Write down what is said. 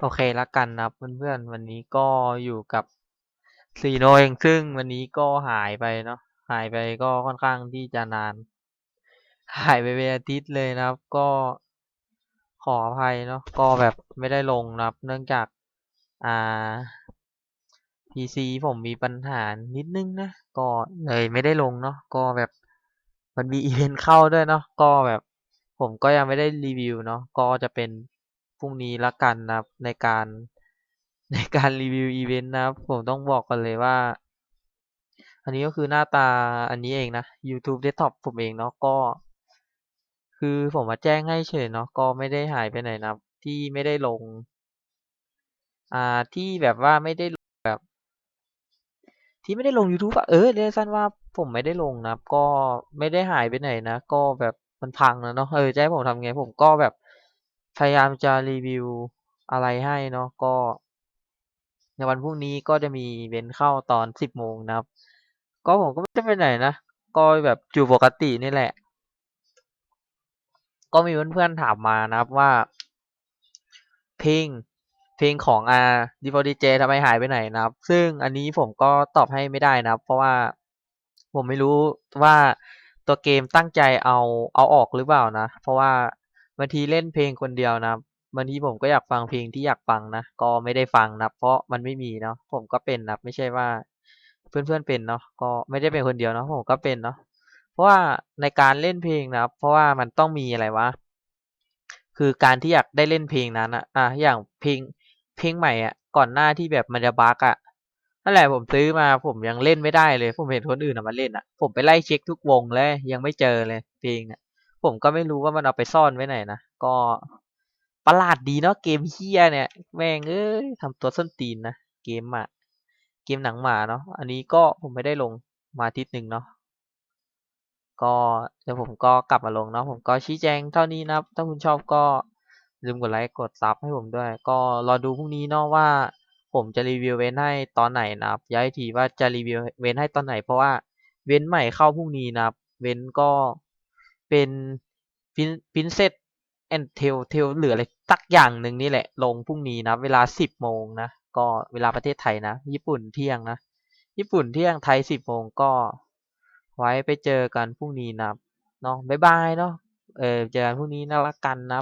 โอเคละกันนะเพื่อนๆวันนี้ก็อยู่กับซีโนเองซึ่งวันนี้ก็หายไปเนาะหายไปก็ค่อนข้างที่จะนาน หายไปเป็นอาทิตย์เลยนะครับ ก็ขออภัยเนาะก็แบบไม่ได้ลงนะครับ เนื่องจากอ่า PC ผมมีปัญหานิดนึงนะก็เลยไม่ได้ลงเนาะก็แบบมันมีอีเวนต์เข้าด้วยเนาะก็แบบผมก็ยังไม่ได้รีวิวเนาะก็จะเป็น รุ่งนี้ละกันนะครับในการในการรีวิวอีเวนต์นะครับผมต้องบอกกันเลยว่า อันนี้ก็คือหน้าตาอันนี้เองนะ YouTube Desktop ผมเองเนาะก็ คือผมมาแจ้งให้เฉยเนาะก็ไม่ได้หายไปไหนนะครับ ที่ไม่ได้ลง อ่าที่แบบว่าไม่ได้ลงแบบ ที่ไม่ได้ลง YouTube อะเออเรียกสั้นว่าผมไม่ได้ลงนะครับ ก็ไม่ได้หายไปไหนนะ ก็แบบมันพังแล้วเนาะเออจะให้ผมทำไงผมก็แบบ พยายามจะรีวิวอะไรให้เนาะก็ ในวันพรุ่งนี้ก็จะมีเวนเข้าตอนสิบโมงนะครับ ก็ผมก็ไม่ได้ไปไหนนะ ก็แบบอยู่ปกตินี่แหละ ก็มีเพื่อนๆถามมานะครับว่า เพลงเพลงของอาดีฟอดีเจทำไมหายไปไหนนะครับ ซึ่งอันนี้ผมก็ตอบให้ไม่ได้นะครับ เพราะว่าผมไม่รู้ว่าตัวเกมตั้งใจเอาเอาออกหรือเปล่านะ เพราะว่า บางทีเล่นเพลงคนเดียวนะบางทีผมก็อยากฟังเพลงที่อยากฟังนะก็ไม่ได้ฟังนะเพราะมันไม่มีเนาะผมก็เป็นนะไม่ใช่ว่า เพื่อนๆเป็นเนาะก็ไม่ได้เป็นคนเดียวเนาะผมก็เป็นเนาะเพราะว่าในการเล่นเพลงนะเพราะว่ามันต้องมีอะไรวะคือการที่อยากได้เล่นเพลงนั้นอะอะอย่างเพลงเพลงใหม่อะก่อนหน้าที่แบบมันจะบั๊กอะนั่นแหละผมซื้อมาผมยังเล่นไม่ได้เลย ผมเห็นคนอื่นมาเล่นอะผมไปไล่เช็คทุกวงแล้วยังไม่เจอเลยเพลงอะ ผมก็ไม่รู้ว่ามันเอาไปซ่อนไว้ไหนนะ ก็ประหลาดดีเนาะเกมเฮียเนี่ย แม่งเอ้ยทำตัวส้นตีนนะ เกมอะเกมหนังหมาเนาะอันนี้ก็ผมไม่ได้ลงมาทิตย์หนึ่งเนาะก็เดี๋ยวผมก็กลับมาลงเนาะผมก็ชี้แจงเท่านี้นะถ้าคุณชอบก็ลืมกดไลค์กดซับให้ผมด้วย ก็รอดูพรุ่งนี้เนาะว่า ผมจะรีวิวเว้นให้ตอนไหนนะครับย้ายทีว่าจะรีวิวเว้นให้ตอนไหน เพราะว่าเว้นใหม่เข้าพรุ่งนี้นะครับเว้นก็ เป็นพินเซตแอนเทลเทลเหลืออะไรสักอย่างหนึ่งนี่แหละ ลงพรุ่งนี้นะ เวลาสิบโมงนะ ก็เวลาประเทศไทยนะ ญี่ปุ่นเที่ยงนะ ญี่ปุ่นเที่ยงไทยสิบโมงก็ ไว้ไปเจอกันพรุ่งนี้นะเนาะบ๊ายบายเนาะเออเจอกันพรุ่งนี้นะละกันนะ